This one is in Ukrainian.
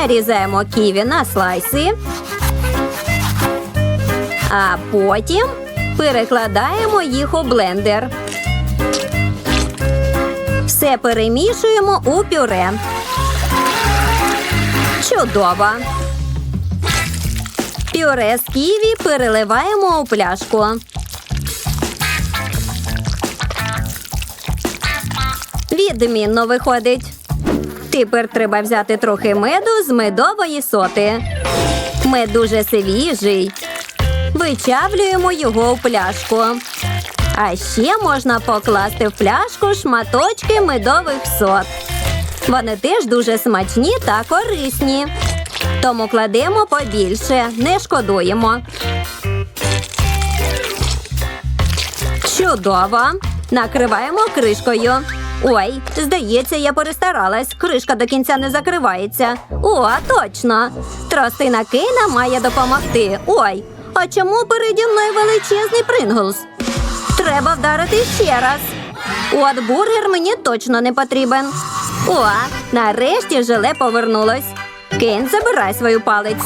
Нарізаємо ківі на слайси. А потім перекладаємо їх у блендер. Все перемішуємо у пюре. Чудово. Пюре з ківі переливаємо у пляшку. Відмінно виходить. Тепер треба взяти трохи меду з медової соти. Мед дуже свіжий. Вичавлюємо його у пляшку. А ще можна покласти в пляшку шматочки медових сот. Вони теж дуже смачні та корисні. Тому кладемо побільше, не шкодуємо. Чудово! Накриваємо кришкою. Ой, здається, я перестаралась. Кришка до кінця не закривається. О, точно! Тростина Кейна має допомогти. Ой, а чому переді мною величезний Принглс? Треба вдарити ще раз. От бургер мені точно не потрібен. О, нарешті желе повернулось. Кейн, забирай свою палець.